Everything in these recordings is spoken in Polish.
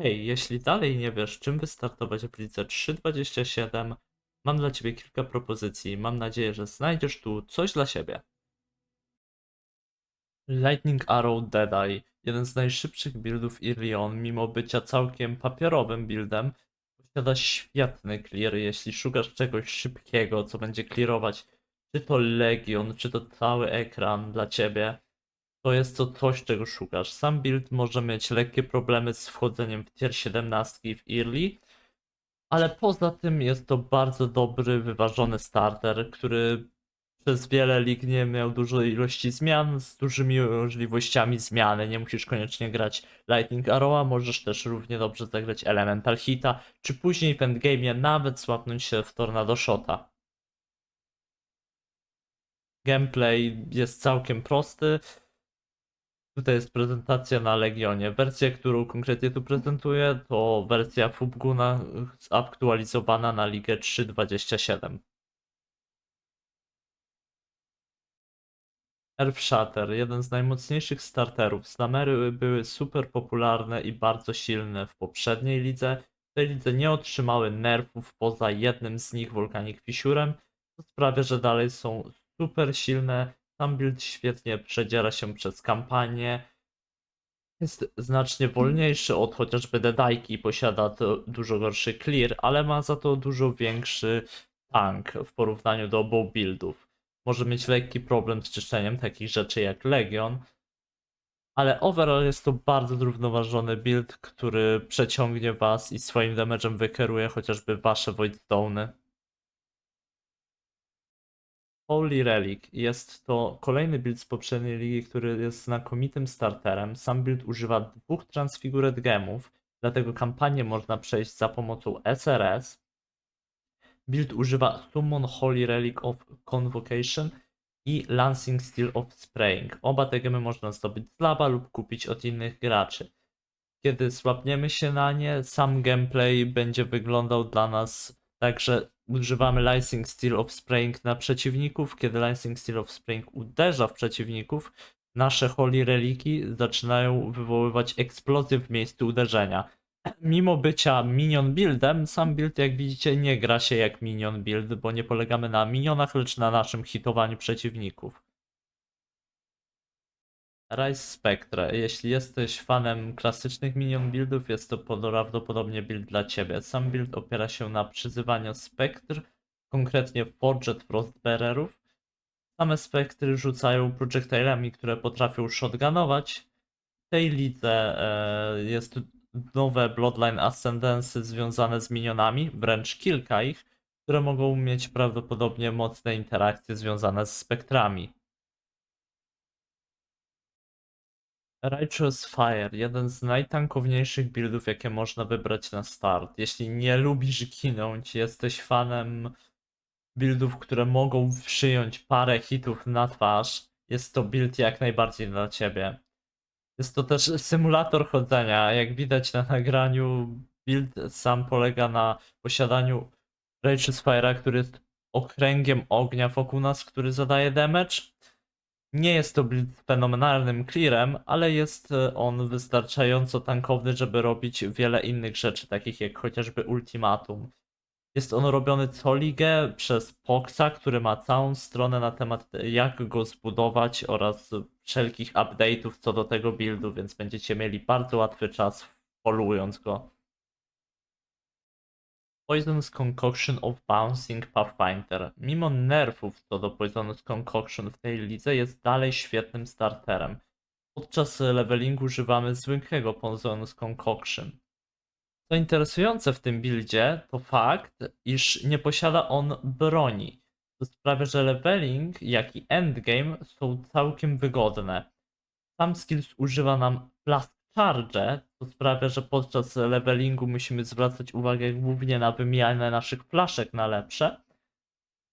Hej, jeśli dalej nie wiesz, czym wystartować w lidze 3.27, mam dla ciebie kilka propozycji. Mam nadzieję, że znajdziesz tu coś dla siebie. Lightning Arrow Deadeye, jeden z najszybszych buildów Irion, mimo bycia całkiem papierowym buildem, posiada świetny clear, jeśli szukasz czegoś szybkiego, co będzie clearować czy to Legion, czy to cały ekran dla ciebie, to jest to coś, czego szukasz. Sam build może mieć lekkie problemy z wchodzeniem w tier 17 w early, ale poza tym jest to bardzo dobry, wyważony starter, który przez wiele lig nie miał dużej ilości zmian, z dużymi możliwościami zmiany. Nie musisz koniecznie grać Lightning Arrowa, możesz też równie dobrze zagrać Elemental Hita, czy później w endgame'ie nawet słapnąć się w Tornado Shota. Gameplay jest całkiem prosty. Tutaj jest prezentacja na Legionie. Wersja, którą konkretnie tu prezentuję, to wersja Fubguna zaktualizowana na Ligę 3.27. Earth Shatter, jeden z najmocniejszych starterów. Slamery były super popularne i bardzo silne w poprzedniej lidze. W tej lidze nie otrzymały nerfów poza jednym z nich, Volcanic Fissurem, co sprawia, że dalej są super silne. Sam build świetnie przedziera się przez kampanię. Jest znacznie wolniejszy od chociażby Dedajki, posiada to dużo gorszy clear, ale ma za to dużo większy tank w porównaniu do obu buildów. Może mieć lekki problem z czyszczeniem takich rzeczy jak Legion, ale overall jest to bardzo zrównoważony build, który przeciągnie was i swoim damage'em wykeruje chociażby wasze Voidstone'y. Holy Relic jest to kolejny build z poprzedniej ligi, który jest znakomitym starterem. Sam build używa dwóch Transfigured Gemów, dlatego kampanię można przejść za pomocą SRS. Build używa Summon Holy Relic of Convocation i Lancing Steel of Spraying. Oba te gemy można zdobyć z laba lub kupić od innych graczy. Kiedy słapniemy się na nie, sam gameplay będzie wyglądał dla nas tak, że używamy Lancing Steel of Spraying na przeciwników. Kiedy Lancing Steel of Spraying uderza w przeciwników, nasze Holy Reliki zaczynają wywoływać eksplozje w miejscu uderzenia. Mimo bycia minion buildem, sam build jak widzicie nie gra się jak minion build, bo nie polegamy na minionach, lecz na naszym hitowaniu przeciwników. Rise Spectre. Jeśli jesteś fanem klasycznych minion buildów, jest to prawdopodobnie build dla ciebie. Sam build opiera się na przyzywaniu spektr, konkretnie Forged Frostbearerów. Same spektry rzucają projectilami, które potrafią shotgunować. W tej lidze e, jest nowe Bloodline Ascendancy związane z minionami, wręcz kilka ich, które mogą mieć prawdopodobnie mocne interakcje związane z spektrami. Righteous Fire, jeden z najtankowniejszych buildów, jakie można wybrać na start. Jeśli nie lubisz ginąć, jesteś fanem buildów, które mogą przyjąć parę hitów na twarz, jest to build jak najbardziej dla ciebie. Jest to też symulator chodzenia. Jak widać na nagraniu, build sam polega na posiadaniu Righteous Fire'a, który jest okręgiem ognia wokół nas, który zadaje damage. Nie jest to build z fenomenalnym clearem, ale jest e, on wystarczająco tankowny, żeby robić wiele innych rzeczy, takich jak chociażby ultimatum. Jest on robiony co ligę przez Poxa, który ma całą stronę na temat jak go zbudować oraz wszelkich update'ów co do tego buildu, więc będziecie mieli bardzo łatwy czas followując go. Poisonous Concoction of Bouncing Pathfinder. Mimo nerfów co do Poisonous Concoction w tej lidze jest dalej świetnym starterem. Podczas levelingu używamy zwykłego Poisonous Concoction. Co interesujące w tym buildzie to fakt, iż nie posiada on broni. To sprawia, że leveling, jak i endgame są całkiem wygodne. Sam skills używa nam Blast Charge, co sprawia, że podczas levelingu musimy zwracać uwagę głównie na wymianę naszych flaszek na lepsze,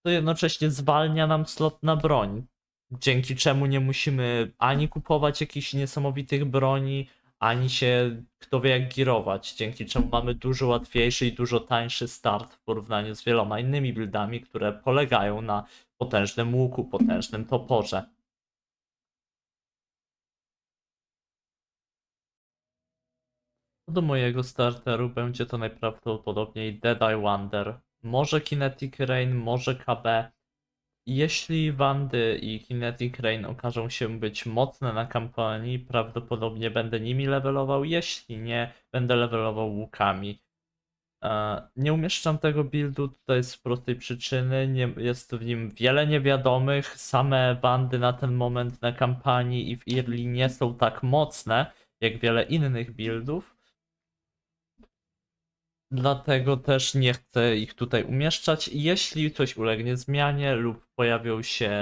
to jednocześnie zwalnia nam slot na broń, dzięki czemu nie musimy ani kupować jakichś niesamowitych broni, ani się kto wie jak girować, dzięki czemu mamy dużo łatwiejszy i dużo tańszy start w porównaniu z wieloma innymi buildami, które polegają na potężnym łuku, potężnym toporze. Do mojego starteru będzie to najprawdopodobniej Dead Eye Wonder. Może Kinetic Rain, może KB. Jeśli Wandy i Kinetic Rain okażą się być mocne na kampanii, prawdopodobnie będę nimi levelował. Jeśli nie, będę levelował łukami. E, Nie umieszczam tego buildu tutaj z prostej przyczyny. Nie, jest w nim wiele niewiadomych. Same Wandy na ten moment na kampanii i w Early nie są tak mocne jak wiele innych buildów. Dlatego też nie chcę ich tutaj umieszczać. Jeśli coś ulegnie zmianie lub pojawią się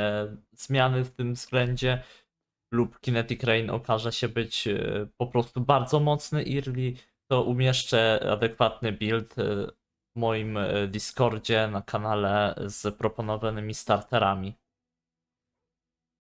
zmiany w tym względzie, lub Kinetic Rain okaże się być e, po prostu bardzo mocny early, to umieszczę adekwatny build e, w moim e, Discordzie na kanale z proponowanymi starterami.